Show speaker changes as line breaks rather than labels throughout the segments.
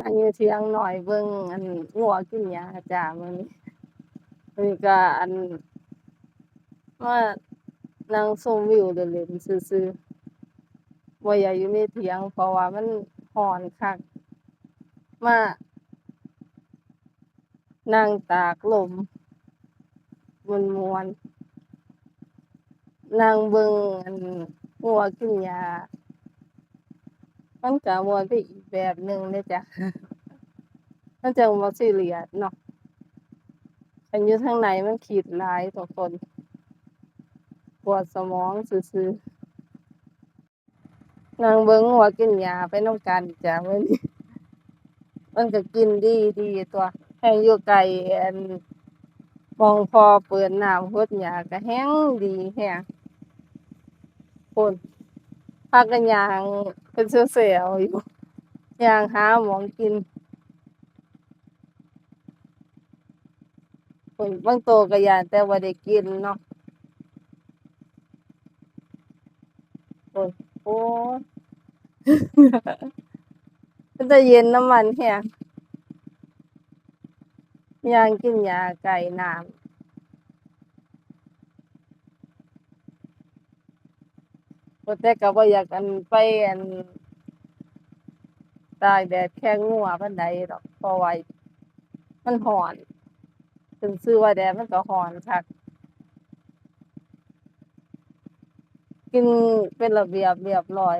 นั่งอยู่เถียงหน่อยเบิ่งอันงัวกินหญ้าจ้ามื้อนี้มื้อนี้ก็อันมานั่งชมวิวเล่นๆซื่อๆบ่อยากอยู่ในเถียง เพราะว่ามันร้อนคักมานั่งตากลมมวนๆนั่งเบิ่งอันงัวกินหญ้า มันก็ม่วนไปอีกแบบหนึ่งเดะจ้ะมันจั่งบ่ซีเรียสเนาะคันอยู่ทางในมันคิดลายทุกคนปวดสมองซื่อๆนั่งเบิ่งงัวกินหญ้าไปนำกันจ้ะมื้อนี้มันก็กินดีดีตัวแฮ่งอยู่ใกล้อันมองพอเปิดน้ำรดหญ้าก็แฮ่งดีแรงพู้นากันย่างเป็นแถวๆอเสียลอยู่ย่างหาหมองกินพู้นบางโตก็ยานแต่บ่าได้กินเนาะพู้นโอ๊ยเป็นตาเย็นน้ำมันแรงยางกินหญ้าใกล้น้ำ ว่แต่ก็บ่อยากอันไปอันตากแดดแคงงัวปานใดดอกเพราะว่ามันร้อนขึ้นชื่อว่าแดดมันก็ร้อนคักกินเป็นระเบียบเรียบร้อย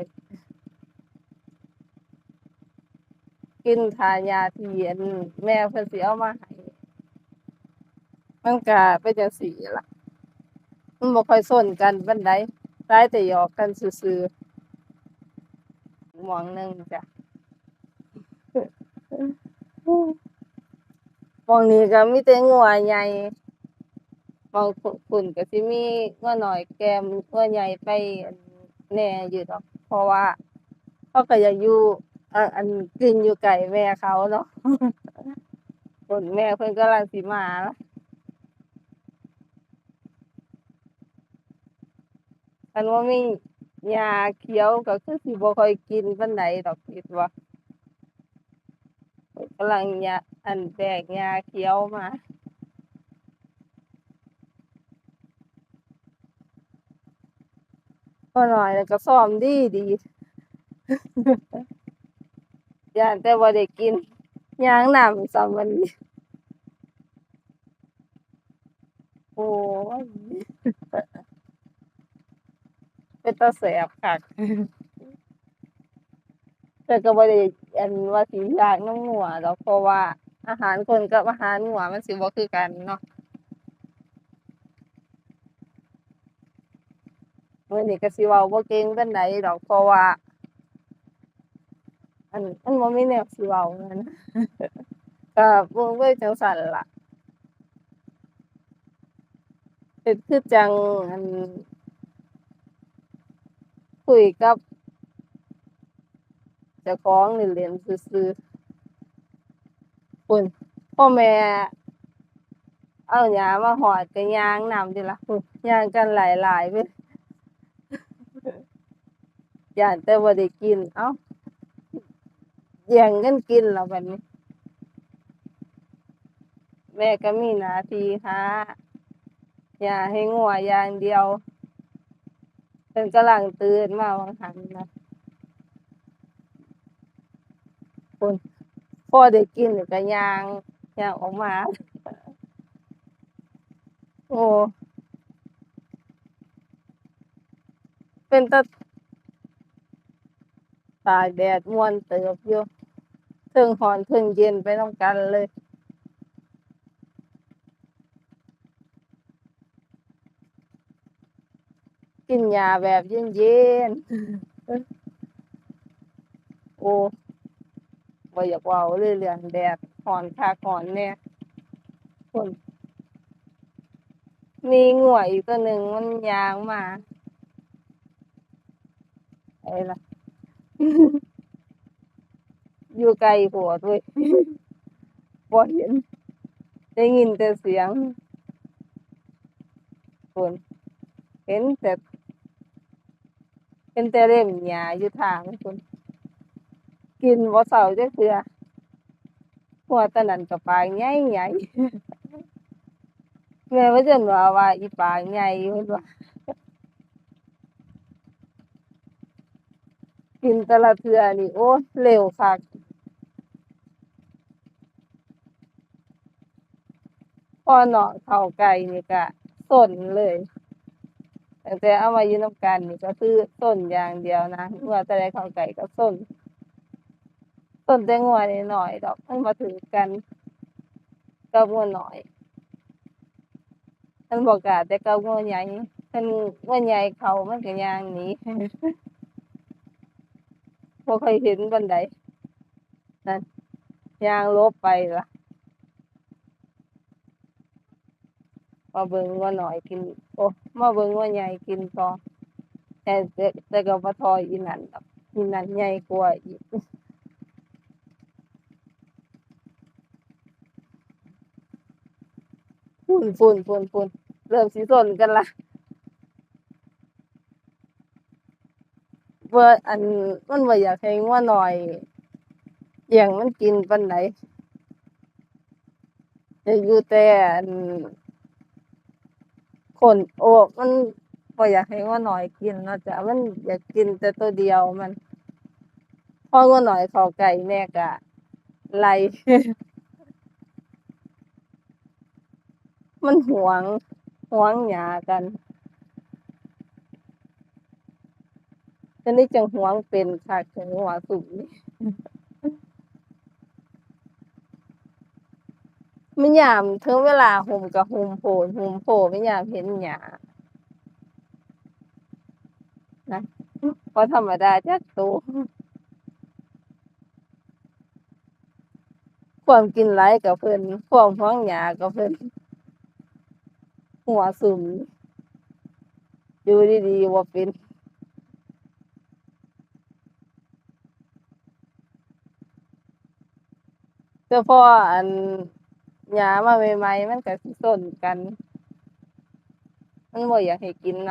กินทานยาที่อันแม่เพิ่นสิเอามาให้มันก็เป็นจังซี่ล่ะ มันบ่ค่อยซนกันปานใด หลายแต่หยอกกันซื่อๆหม้องหนึ่งจ้ะมองนี้ก็มีแต่งัวใหญ่มองพุพู้นก็สิมีงัวน้อยแกมงัวใหญ่ไปแน่อยู่ดอก เพราะว่าเขาก็อยากอยู่อะอันกินอยู่ใกล้แม่เขาเนาะพู้นแม่เพิ่นกำลังสิมาล่ะ คันบ่ามีหญ้าเขียวก็คือสิบ่ค่อยกินปานใดดอกคิดว่าเพิ่นกำลังหญ้าอันแบกหญ้าเขียวมาพ่อน้อยนั่นก็ซ้อมดีดีย้านแต่บ่าได้กินย่างน้ำซ้ำวันนี้โอ้ย เป็นตาแซ่บคักแต่ก็บ่ได้อันว่าสิอยากนำงัวดอกเพราะว่าอาหารคนกับอาหารงัวมันสิบ่คือกันเนาะมื้อนี้ก็สิเว้าบ่เก่งปานใดดอกเพราะว่า อันมันบ่มีแนวสิเว้านั่นก็บิ่งไปจั่งซั้นล่ะเฮ็ดคือจังอัน คุยกับเจ้าของเล่นซื่อๆพู้นพ่อแม่เอาหญ้ามาฮอดก็ย่างนำติล่ะพู้นย่างกันหลายๆเบิดย้านแต่บ่าได้กิน เอ้าแย่งกันกินแล้วบัดนี้ แม่ก็มีหน้าที่หาหญ้าให้งัวอย่างเดียว เพิ่นกำลังตื่นมาว่าหั้นนะพู้นพอได้กินนี่ก็ย่างยางออกมา โอ้เป็นตาตากแดดมวนเติบอยู่เทิงร้อนเทิงเย็นไปนำกันเลย กินหญ้าแบบเย็นๆ โอ้บ่อยากเว้าเลยเรื่องแดดร้อนคักร้อนแน่พู้นมีงัวอีกตัวหนึ่งมันย่างมาไสล่ะ อยู่ไกลโพดเว้ยบ่เห็น ได้ยินแต่เสียงพู้นเห็นแต่ เห็นแต่เล็มหญ้าอยู่ทางพู้นกินบ่เซาจักเทื่อหัวตะนั้นก็ปากใหญ่ๆแม่ว่าจั่นว่าว่าอีปากใหญ่เพิ่นว่ากินแต่ละเทื่อนี่โอ๊ยเร็วคักพอเนาะเข้าใกล้นี่ก็ซนเลย ตั้งแต่เอามาอยู่นำกันนี่ก็คือซนอย่างเดียวนะงัวตัวใดเข้าใกล้ก็ซนซนแต่งัวน้อยดอกมันบ่ถือกันกับงัวน้อยมันบ่กล้าแต่กับงัวใหญ่คันงัวใหญ่เขามันก็ย่างหนีบ่ค่อยเห็นปานใดนั่นยางลบไปละ มาเบิ่งงัวน้อยกิน โอ้มาเบิ่งงัวใหญ่กินต่อแต่แต่แต่ก็บ่ท่าอีนั่นดอกอีนั่นใหญ่กว่าอีกพู้นๆๆๆเริ่มสิซนกันแล้วบ่อันมันบ่อยากให้งัวน้อยแย่างมันกินปานใดอยากอยู่แต่อัน คนโอ้มันบ่อยากให้งัวน้อยกินเนาะจ้ะมันอยากกินแต่ตัวเดียวมันพองัวน้อยข้าใกล้แม่ก็ไล่มันหวงหวงหญ้ากันจั่งใดจั่งหวงเป็นคักจังงัวซุมนี้ มันยามถึงเวลาห่มก็ห่มโพดห่มโพมันยามเห็นหญ้านะบ่ธรรมดาจักโตความกินหลายก็เพิ่นความหวงหญ้าก็เพิ่นหัวซุมอยู่ดีๆบ่าเป็นแต่พออัน หญ้ามาใหม่ๆมันก็สิซนกัน มันบ่อยากให้กินน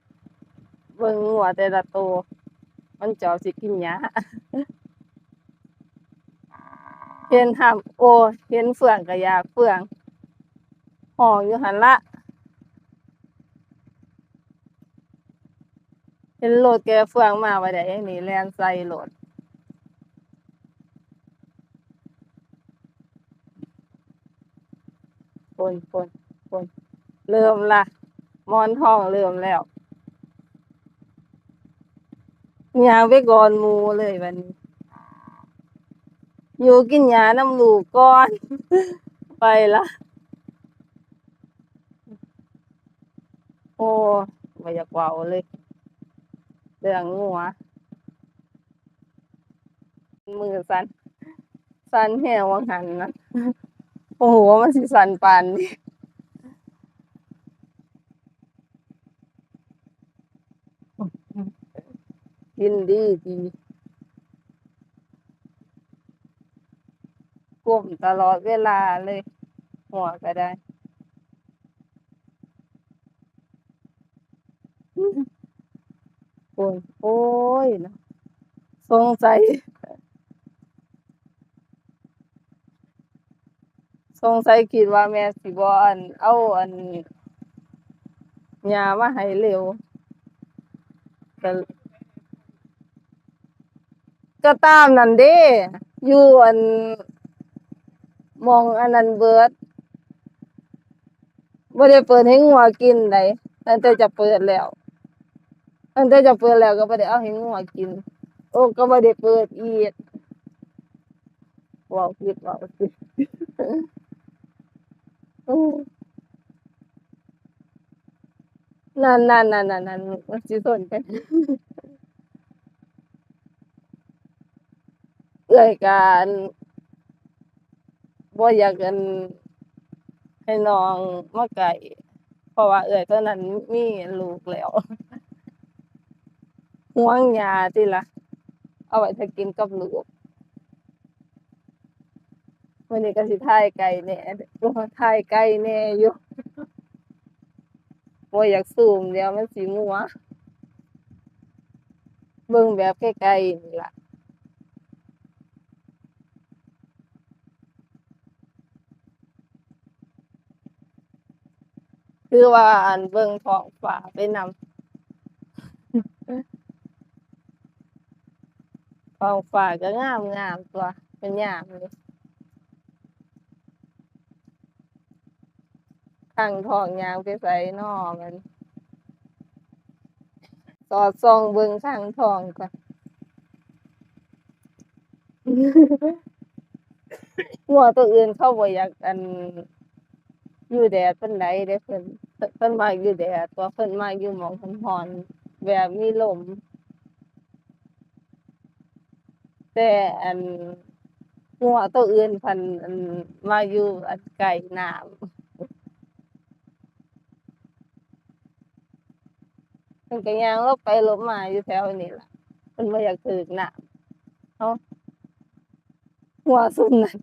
ำเบิ่งงัวแต่ละโตมันจ้อสิกินหญ้าเห็นห้ามโอ เห็นเฟืองก็อยากเฟืองห้ออยู่หันละเห็นรถแกเฟืองมาว่าได้หนีแลนใส่โหลด พู้นๆๆเริ่มละมอนทองเริ่มแล้วยางไปก่อนมูเลยบัดนี้ อยู่กินหญ้าน้ำลูกก่อน ไปละโอ้บ่อยากว้าเลยเรื่องงัวมือสันสันแรงว่าหั้นนะ บ่ฮู้ว่ามันสิสันปานกินดีดีก้มตลอดเวลาเลย หัวก็ได้พู้นโอ๊ยนะสงสัย ส งสัยคิดว่าแม่สิบ่อันเอาอันหญ้ามาให้เร็วก็ก็ตามนั้นเด้อยู่อันมองอันนั้นเบิดบ่ได้เปิดให้งัวกินใดตั้งแต่จะเปิดแล้วตั้งแต่จะเปิดแล้วก็บ่ได้เอาให้งัวกิน โอ้ก็บ่ได้เปิดอีกว้าผิดว้าผิด อือนั่นๆๆๆมันสิซนกัน เอื้อยก็อั่นบ่อยากอั่นให้น้องมาใกล้เพราะว่าเอื้อยตัวนั้นมีลูกแล้ว ห่วงหญ้าติล่ะ เอาไว้ท่ากินกับลูก วันนี้ก็สิถ่ายไก่แน่ถ่ายไก่แน่อยู่ว่าอยากซูมเดียวมันสีมัวเบิ่งแบบใกล้ๆนี่ล่ะคือว่าอันเบิ่งท้องฟ้าไปนำท้องฟ้าก็งามงามตัวเป็นยามเลยางทองยางไปไสน้อมันสอดส่องเบิ่งข้างทองก่อนงัวตัวอื่นเขาบ่อยากอันอยู่แดดปานใดเด้เพิ่นเพิ่นมักอยู่แดดตัวเพิ่นมักอยู่หมองร้อน แบบมีลม แต่อันงัวตัวอื่นเพิ่นอันมักอยู่อันใกล้น้ำ เพิ่นก็ย่างลาะไปลาะมาอยู่แถวนี้ล่ะเพิ่นบ่อยากถึกน้ำเอ้างัวซุมนั้น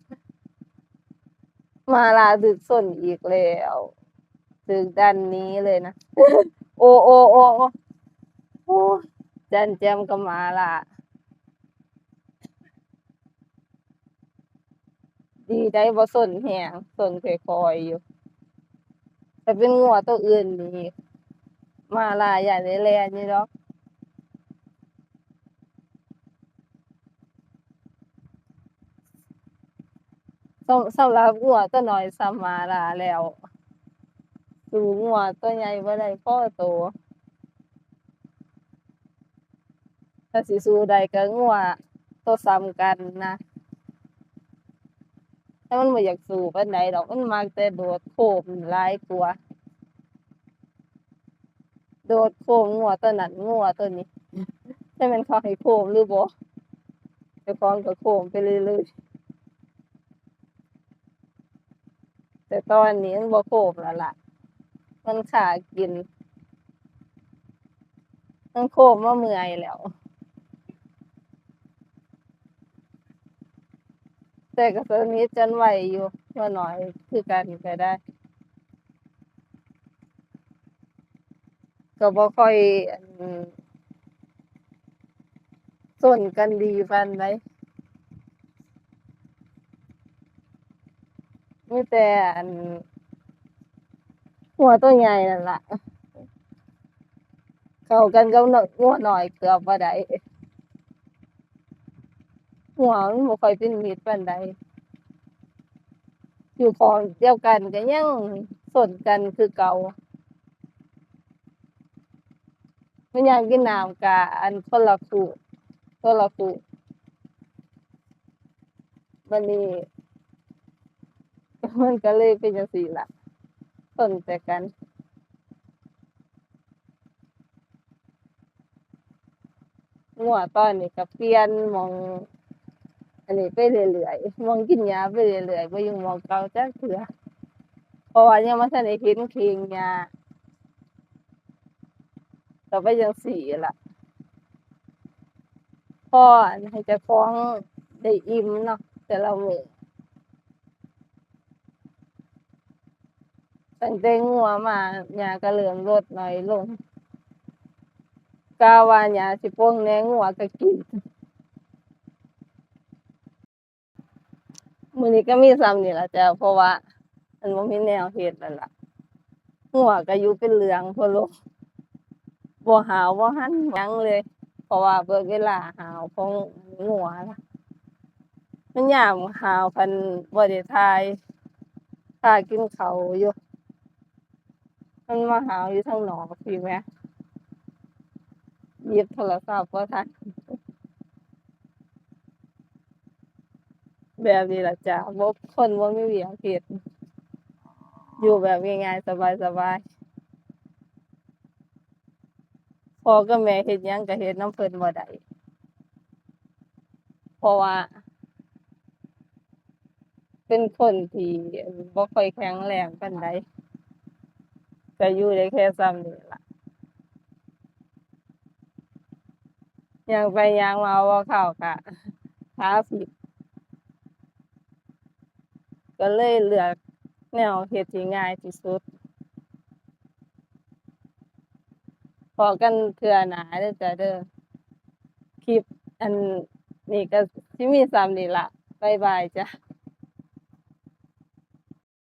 มาลาถึกส้นอีกแล้วถึกดันนี้เลยนะ โอ้โอ้โอ้โอ้โอ้ยจันแจมกับหมาละดีได้บ่สนแฮงส้นค่อยๆอยู่แต่เป็นงัวตัวอื่นนี่ มาลาย่านได้แล่นอยู่ดอกสำสำหรับงัวตัวน้อยส่ำหมาลาแล้วสู้งัวตัวใหญ่บ่ได้พ่อโตถ้าสิสู้ได้ก็งัวตัวส่ำกันนะแต่มันบ่อยากสู้ปานใดดอกมันมักแต่โดดโคมหลายกว่า โดดโคมงัวตัวนั้นงัวตัวนี้จักแม่นเขาให้โคมหรือบ่เจ้าของก็โคมไปเรื่อยๆแต่ตอนนี้มันบ่โคมแล้วล่ะ มันค่ากิน มันโคมมาเมื่อยแล้วแต่ก็สนิทกันไหวอยู่งัวน้อยคือกันก็ได้ ก็บ่ค่อยอันซนกันดีปานใดมีแต่อันงัวตัวใหญ่นั่นล่ะ เข้ากันกับนงัวน้อยเกือบบ่ได้งัวมันบ่ค่อยเป็นมิตรปานใดอยู่คอกเดียวกันก็ยังซนกันคือเก่า มันอยากกินน้ำก็อันคนละคู่คนละคู่บัดนี้มันก็เลยเป็นจั่งซี้ล่ะซนแต่กันงัวตอนนี้ก็เปลี่ยนมอง อันนี้ไปเรื่อยๆมองกินหญ้าไปเรื่อยๆบ่ยู่หม้องเกาจักเทื่อเพราะว่ายังบ่ทันได้เห็นเข่งหญ้า ก็ไปจั่งซี้ล่ะพออันให้จ้าของได้อิ่มเนาะแต่ละมื้อตั้งแต่งัวมาหญ้าก็เริ่มลดน้อยลงกะว่าหญ้าสิป่งแน่งัวก็กินมื้อนี้ก็มีส่ำนี้ล่ะจ้ะเพราะว่ามันบ่มีแนวเฮ็ดแล้วล่ะงัวก็อยู่เป็นเรื่องทั่วโลก บ่หาวบ่หันยังเลย เพราะว่าเบิดเวลาหาวของงัวล่ะมันยามหาวคันบ่ได้ถ่ายท่ากินเขาอยู่มันมาหาวอยู่ทางหนอกพี่แหมหยิบโทรศัพท์บ่ทันแบบนี้ล่ะจ้ะบ่คนบ่มีเวียกเฮ็ดอยู่แบบง่ายๆสบายๆ พ่อกับแม่เฮ็ดหยังก็เฮ็ดน้ำเพิ่นบ่ได้เพราะว่า เป็นคนที่บ่ค่อยแข็งแรงปานใดก็อยู่ได้แค่ส่ำนี้ล่ะย่างไปย่างมาบ่าเข้าก็ขาพลิกก็เลยเลือกแนวเฮ็ดที่ง่ายที่สุด พอกันเทื่อหนาเด้อจ้ะเด้อคลิปอันนี้ก็สิมีส่ำนี้ล่ะบ๊ายบายจ้ะ